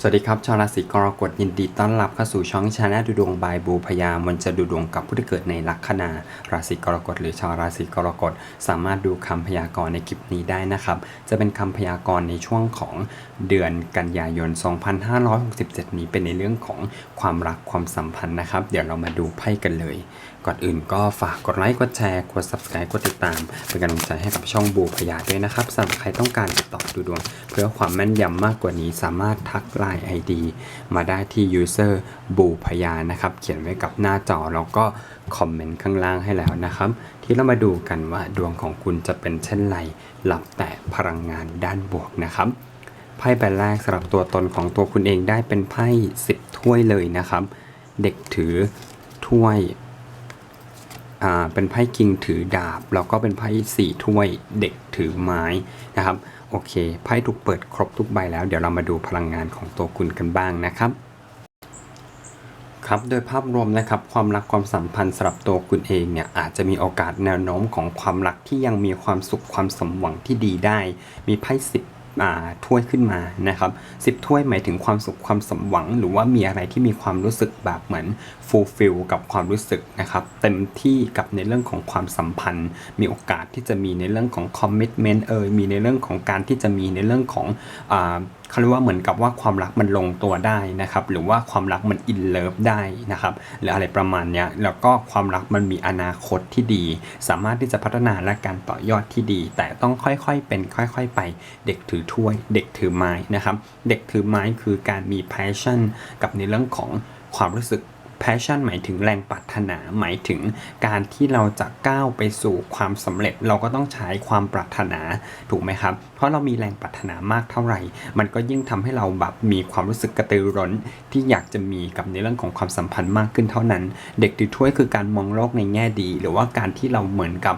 สวัสดีครับ ชาวราศีกรกฎยินดีต้อนรับเข้าสู่ช่องชาแนลดูดวงบายบูพยามันจะดูดวงกับผู้ที่เกิดในลัคนาราศีกรกฎหรือชาวราศีกรกฎสามารถดูคำพยากรณ์ในคลิปนี้ได้นะครับ จะเป็นคำพยากรณ์ในช่วงของเดือนกันยายน 2567 นี้เป็นในเรื่องของความรักความสัมพันธ์นะครับ เดี๋ยวเรามาดูไพ่กันเลย ก่อนอื่นก็ฝากกดไลค์กดแชร์กด subscribe กดติดตาม เป็นกำลังใจให้กับช่องบูพยาด้วยนะครับสำหรับใครต้องการติดต่อดูดวง เพื่อความแม่นยำมากกว่านี้สามารถทักไลน์ ID มาได้ที่ user บูพยานะครับ เขียนไว้กับหน้าจอแล้วก็คอมเมนต์ข้างล่างให้แล้วนะครับ ที่เรามาดูกันว่าดวงของคุณจะเป็นเช่นไรหลับแต่พลังงานด้านบวกนะครับไพ่ใบแรกสำหรับตัวตนของตัวคุณเองได้เป็นไพ่10 ถ้วยเลยนะครับ เด็กถือถ้วยเป็นไพ่กิงถือดาบ แล้วก็เป็นไพ่สี่ถ้วยเด็กถือไม้นะครับ โอเคไพ่ถูกเปิดครบทุกใบแล้ว เดี๋ยวเรามาดูพลังงานของตัวคุณกันบ้างนะครับครับโดยภาพรวมนะครับความรักความสัมพันธ์สำหรับตัวคุณเองเนี่ยอาจจะมีโอกาสแนวโน้มของความรักที่ยังมีความสุขความสมหวังที่ดีได้ มีไพ่สิบ ถ้วยขึ้นมานะครับสิบถ้วยหมายถึงความสุขความสมหวัง หรือว่ามีอะไรที่มีความรู้สึกแบบเหมือนฟูลฟิลกับความรู้สึกนะครับเต็มที่กับในเรื่องของความสัมพันธ์ มีโอกาสที่จะมีในเรื่องของคอมมิชเมนต์เอยมีในเรื่องของการที่จะมีในเรื่องของเขาเรียกว่าเหมือนกับว่าความรักมันลงตัวได้นะครับ หรือว่าความรักมันอินเลิฟได้นะครับหรืออะไรประมาณเนี้ยแล้วก็ความรักมันมีอนาคตที่ดี สามารถที่จะพัฒนาและการต่อยอดที่ดี แต่ต้องค่อยๆเป็นค่อยๆ ไป เด็กถือถ้วย เด็กถือไม้นะครับ เด็กถือไม้คือการมี passion กับในเรื่องของความรู้สึก passion หมายถึงแรงปรารถนา หมายถึงการที่เราจะก้าวไปสู่ความสำเร็จ เราก็ต้องใช้ความปรารถนาถูกไหมครับ เพราะเรามีแรงปรารถนามากเท่าไหร่ มันก็ยิ่งทำให้เราแบบมีความรู้สึกกระตือร้น ที่อยากจะมีกับในเรื่องของความสัมพันธ์มากขึ้นเท่านั้น เด็กถือถ้วยคือการมองโลกในแง่ดี หรือว่าการที่เราเหมือนกับ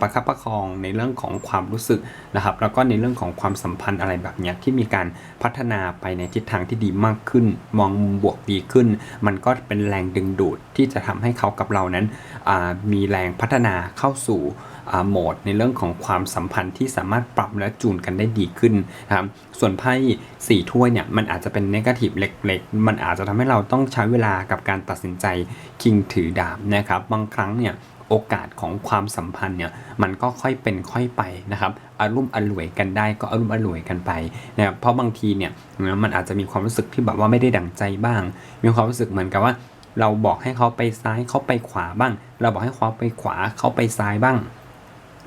ประคับประคองในเรื่องของความรู้สึกนะครับ แล้วก็ในเรื่องของความสัมพันธ์อะไรแบบนี้ที่มีการพัฒนาไปในทิศทางที่ดีมากขึ้น มองมุมบวกดีขึ้น มันก็เป็นแรงดึงดูดที่จะทำให้เขากับเรานั้นมีแรงพัฒนาเข้าสู่โหมดในเรื่องของความสัมพันธ์ที่สามารถปรับและจูนกันได้ดีขึ้นนะครับ ส่วนไพ่สี่ถ้วยเนี่ยมันอาจจะเป็นเนกาทีฟเล็กๆ มันอาจจะทำให้เราต้องใช้เวลากับการตัดสินใจคิงถือดาบนะครับ บางครั้งเนี่ย โอกาสของความสัมพันธ์เนี่ยมันก็ค่อยเป็นค่อยไปนะครับอารมณ์อร่วยกันได้ก็อารมณ์อร่วยกันไปนะครับเพราะบางทีเนี่ยมันอาจจะมีความรู้สึกที่แบบว่าไม่ได้ดั่งใจบ้าง มีความรู้สึกเหมือนกับว่าเราบอกให้เขาไปซ้ายเขาไปขวาบ้าง เราบอกให้เขาไปขวาเขาไปซ้ายบ้าง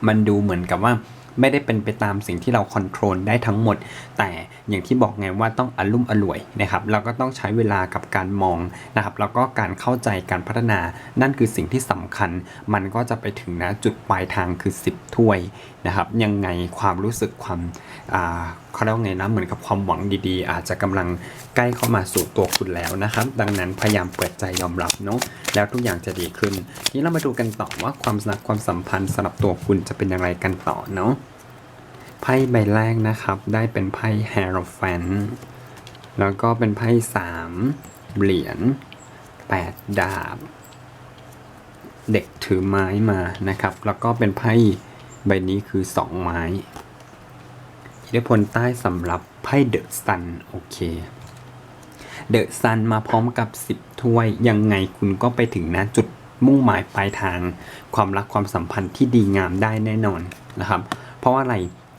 มันดูเหมือนกับว่า ไม่ได้เป็นไปตามสิ่งที่เราคอนโทรลได้ทั้งหมด แต่อย่างที่บอกไงว่าต้องอารมอร่วยนะครับเราก็ต้องใช้เวลากับการมองนะครับแล้วก็การเข้าใจการพัฒนา นั่นคือสิ่งที่สำคัญ มันก็จะไปถึงนะจุดปลายทางคือ 10 ถ้วยนะครับยังไงความรู้สึกความ เขาเรียกว่าไงนะเหมือนกับความหวังดีๆ อาจจะกำลังใกล้เข้ามาสู่ตัวคุณแล้วนะครับ ดังนั้นพยายามเปิดใจยอมรับเนาะแล้วทุกอย่างจะดีขึ้นทีนี้เรามาดูกันต่อว่าความรักความสัมพันธ์สำหรับตัวคุณจะเป็นอย่างไรกันต่อเนาะไพ่ใบแรกนะครับได้เป็นไพ่ h a r o f a n แล้วก็เป็นไพ่สามเหรียญแปดดาบ เด็กถือไม้มานะครับ แล้วก็เป็นไพ่ใบนี้คือสองไม้ อิทธิพลใต้สำหรับไพ่เดอะซันโอเคเดอะซันมาพร้อมกับ 10 ถ้วย ยังไงคุณก็ไปถึงนะจุดมุ่งหมายปลายทาง ความรักความสัมพันธ์ที่ดีงามได้แน่นอนนะครับ เพราะว่าอะไร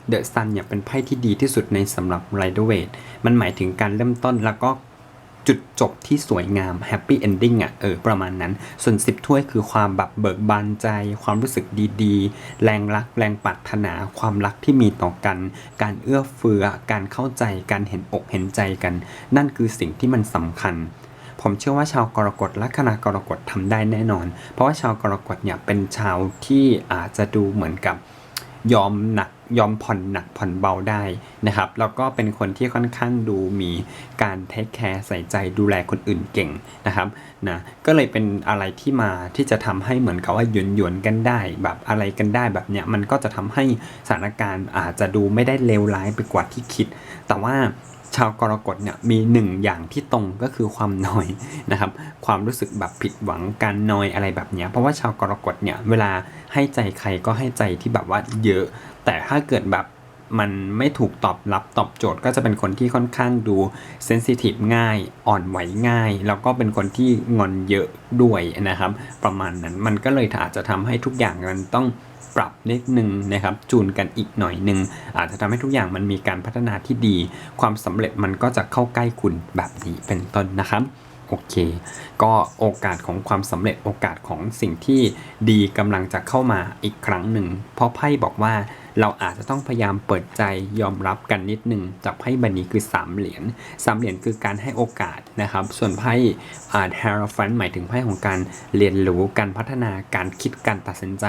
เดอะซันเนี่ยเป็นไพ่ที่ดีที่สุดในสำหรับไรเดอร์เวทมันหมายถึงการเริ่มต้นแล้วก็ จุดจบที่สวยงามแฮปปี้เอนดิ้งอะเออประมาณนั้น ส่วน 10 ถ้วยคือความแบบเบิกบานใจ ความรู้สึกดีๆ แรงรัก แรงปรารถนา ความรักที่มีต่อกัน การเอื้อเฟื้อการเข้าใจ การเห็นอกเห็นใจกัน นั่นคือสิ่งที่มันสำคัญผมเชื่อว่าชาวกรกฎและคณะกรกฎทำได้แน่นอน เพราะว่าชาวกรกฎเนี่ยเป็นชาวที่อาจจะดูเหมือนกับ ยอมหนักยอมผ่อนหนักผ่อนเบาได้นะครับแล้วก็เป็นคนที่ค่อนข้างดูมีการเทคแคร์ใส่ใจดูแลคนอื่นเก่งนะครับนะก็เลยเป็นอะไรที่มาที่จะทำให้เหมือนกับว่าหยวนหยวนๆกันได้ แบบอะไรกันได้แบบเนี้ยมันก็จะทำให้สถานการณ์อาจจะดูไม่ได้เลวร้ายไปกว่าที่คิด แต่ว่า ชาวกรกฎเนี่ยมีหนึ่งอย่างที่ตรงก็คือความนอยนะครับ ความรู้สึกแบบผิดหวังการนอยอะไรแบบเนี้ยเพราะว่าชาวกรกฎเนี่ยเวลาให้ใจใครก็ให้ใจที่แบบว่าเยอะ แต่ถ้าเกิดแบบ มันไม่ถูกตอบรับตอบโจทย์ก็จะเป็นคนที่ค่อนข้างดูเซนซิทีฟง่ายอ่อนไหวง่าย แล้วก็เป็นคนที่งอนเยอะด้วยนะครับ ประมาณนั้นมันก็เลยอาจจะทำให้ทุกอย่างมันต้องปรับนิดนึงนะครับ จูนกันอีกหน่อยหนึ่งอาจจะทำให้ทุกอย่างมันมีการพัฒนาที่ดี ความสำเร็จมันก็จะเข้าใกล้คุณแบบนี้เป็นต้นนะครับ โอเค ก็โอกาสของความสำเร็จโอกาสของสิ่งที่ดีกำลังจะเข้ามาอีกครั้งหนึ่ง เพราะไพ่บอกว่าเราอาจจะต้องพยายามเปิดใจยอมรับกันนิดนึง จากไพ่ใบนี้คือ 3 เหรียญสามเหรียญคือการให้โอกาสนะครับ ส่วนไพ่อาร์เฮราฟันหมายถึงไพ่ของการเรียนรู้การพัฒนาการคิดการตัดสินใจ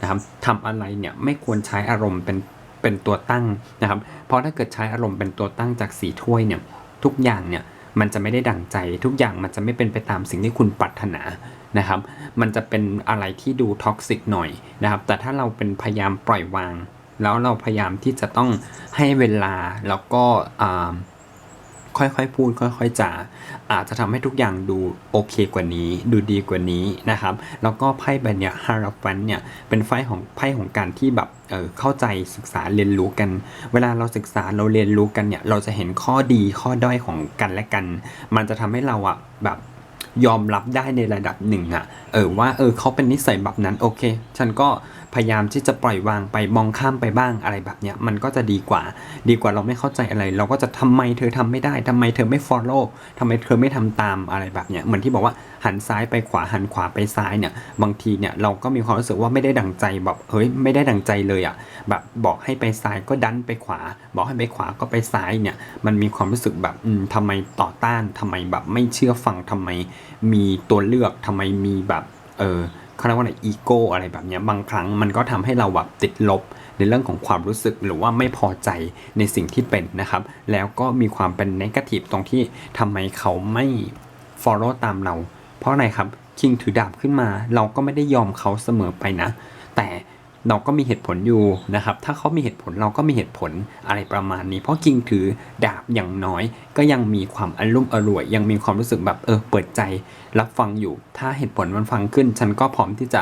นะครับทำอะไรเนี่ยไม่ควรใช้อารมณ์เป็นเป็นตัวตั้งนะครับ เพราะถ้าเกิดใช้อารมณ์เป็นตัวตั้งจากสีถ้วยเนี่ยทุกอย่างเนี่ย มันจะไม่ได้ดั่งใจ ทุกอย่างมันจะไม่เป็นไปตามสิ่งที่คุณปรารถนานะครับ มันจะเป็นอะไรที่ดูท็อกซิกหน่อยนะครับ แต่ถ้าเราเป็นพยายามปล่อยวาง แล้วเราพยายามที่จะต้องให้เวลาแล้วก็อ่า ค่อยๆพูดค่อยๆจาอาจจะทำให้ทุกอย่างดูโอเคกว่านี้ ดูดีกว่านี้นะครับ แล้วก็ไพ่ใบเนี้ยฮาราฟันเนี่ยเป็นไพ่ของไพ่ของการที่แบบเออเข้าใจศึกษาเรียนรู้กัน เวลาเราศึกษาเราเรียนรู้กันเนี่ยเราจะเห็นข้อดีข้อด้อยของกันและกัน มันจะทำให้เราอะแบบ ยอมรับได้ในระดับหนึ่งอะเออว่าเออเขาเป็นนิสัยแบบนั้นโอเค ฉันก็พยายามที่จะปล่อยวางไปมองข้ามไปบ้างอะไรแบบเนี้ยมันก็จะดีกว่า ดีกว่าเราไม่เข้าใจอะไร เราก็จะทำไมเธอทำไม่ได้ทำไมเธอไม่ follow ทำไมเธอไม่ทำตามอะไรแบบเนี้ยเหมือนที่บอกว่าหันซ้ายไปขวาหันขวาไปซ้ายเนี่ยบางทีเนี่ยเราก็มีความรู้สึกว่าไม่ได้ดังใจแบบเฮ้ยไม่ได้ดังใจเลยอะ่ะแบบบอกให้ไปซ้ายก็ดันไปขวา บอกให้ไปขวาก็ไปซ้ายเนี่ยมันมีความรู้สึกแบบอืมทำไมต่อต้านทำไมแบบไม่เชื่อฟังทำไมมีตัวเลือกทำไมมีแบบเออเขาเรียกว่าอะไรอีโก้อะไรแบบเนี้ยบางครั้งมันก็ทำให้เราแบบติดลบในเรื่องของความรู้สึกหรือว่าไม่พอใจในสิ่งที่เป็นนะครับ แล้วก็มีความเป็นนกาทีฟตรงที่ทำไมเขาไม่ follow ตามเรา เพราะอะไรครับคิงถือดาบขึ้นมา เราก็ไม่ได้ยอมเขาเสมอไปนะ แต่ เราก็มีเหตุผลอยู่นะครับ ถ้าเขามีเหตุผลเราก็มีเหตุผลอะไรประมาณนี้ เพราะกิงถือดาบอย่างน้อย ก็ยังมีความอารมณ์อร่วย ยังมีความรู้สึกแบบเออเปิดใจรับฟังอยู่ ถ้าเหตุผลมันฟังขึ้น ฉันก็พร้อมที่จะ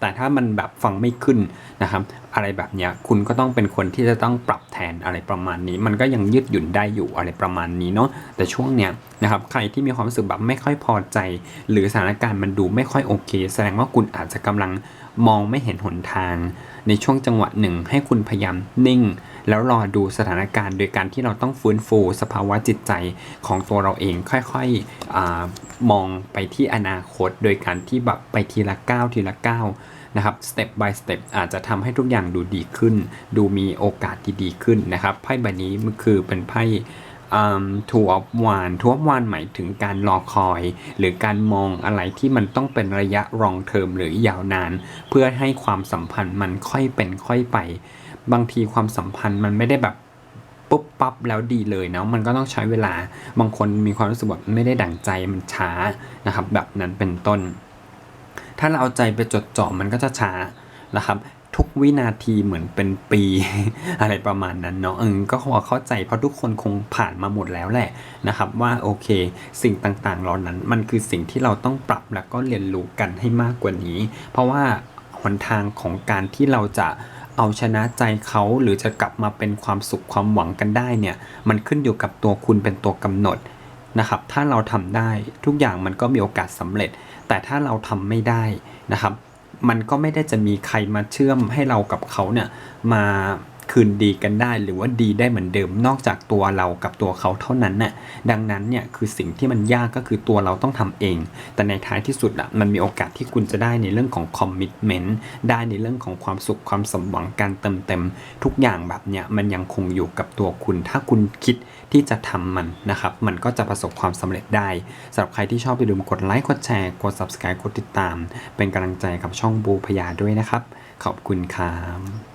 แต่ถ้ามันแบบฟังไม่ขึ้นนะครับ อะไรแบบเนี้ยคุณก็ต้องเป็นคนที่จะต้องปรับแทนอะไรประมาณนี้ มันก็ยังยืดหยุ่นได้อยู่อะไรประมาณนี้เนาะแต่ช่วงเนี้ยนะครับใครที่มีความรู้สึกแบบไม่ค่อยพอใจ หรือสถานการณ์มันดูไม่ค่อยโอเค แสดงว่าคุณอาจจะกำลังมองไม่เห็นหนทาง ในช่วงจังหวะหนึ่งให้คุณพยายามนิ่ง แล้วรอดูสถานการณ์ โดยการที่เราต้องฟื้นฟูสภาวะจิตใจของตัวเราเองค่อยๆอมองไปที่อนาคต โดยการที่แบบไปทีละก้าวทีละก้าวนะครับ step by step อาจจะทำให้ทุกอย่างดูดีขึ้น ดูมีโอกาสที่ดีขึ้นนะครับ ไพ่ใบนี้มันคือเป็นไพ่ทูออฟวานทูออฟวานหมายถึงการรอคอย หรือการมองอะไรที่มันต้องเป็นระยะรองเทอมหรือยาวนาน เพื่อให้ความสัมพันธ์มันค่อยเป็นค่อยไป บางทีความสัมพันธ์มันไม่ได้แบบปุ๊บปั๊บแล้วดีเลยนะมันก็ต้องใช้เวลาบางคนมีความรู้สึกแบบไม่ได้ดั่งใจมันช้านะครับ แบบนั้นเป็นต้น ถ้าเราเอาใจไปจดจ่อมันก็จะช้านะครับ ทุกวินาทีเหมือนเป็นปี อะไรประมาณนั้นเนาะเออก็พอเข้าใจเพราะทุกคนคงผ่านมาหมดแล้วแหละนะครับ ว่าโอเค สิ่งต่างๆเหล่านั้น มันคือสิ่งที่เราต้องปรับแล้วก็เรียนรู้กันให้มากกว่านี้ เพราะว่าหนทางของการที่เราจะ เอาชนะใจเขาหรือจะกลับมาเป็นความสุขความหวังกันได้เนี่ย มันขึ้นอยู่กับตัวคุณเป็นตัวกำหนดนะครับ ถ้าเราทำได้ทุกอย่างมันก็มีโอกาสสำเร็จ แต่ถ้าเราทำไม่ได้นะครับ มันก็ไม่ได้จะมีใครมาเชื่อมให้เรากับเขาเนี่ยมา คืนดีกันได้ หรือว่าดีได้เหมือนเดิมนอกจากตัวเรากับตัวเขาเท่านั้นน่ะดังนั้นเนี่ยคือสิ่งที่มันยากก็คือตัวเราต้องทำเอง แต่ในท้ายที่สุดอะมันมีโอกาสที่คุณจะได้ในเรื่องของคอมมิชเมนต์ได้ในเรื่องของความสุขความสมหวังการเติมเต็ม ทุกอย่างแบบเนี้ยมันยังคงอยู่กับตัวคุณ ถ้าคุณคิดที่จะทำมันนะครับมันก็จะประสบความสำเร็จได้สำหรับใครที่ชอบอย่าลืมกดไลค์กดแชร์กด subscribe กดติดตาม เป็นกำลังใจกับช่องบูพยาด้วยนะครับ ขอบคุณครับ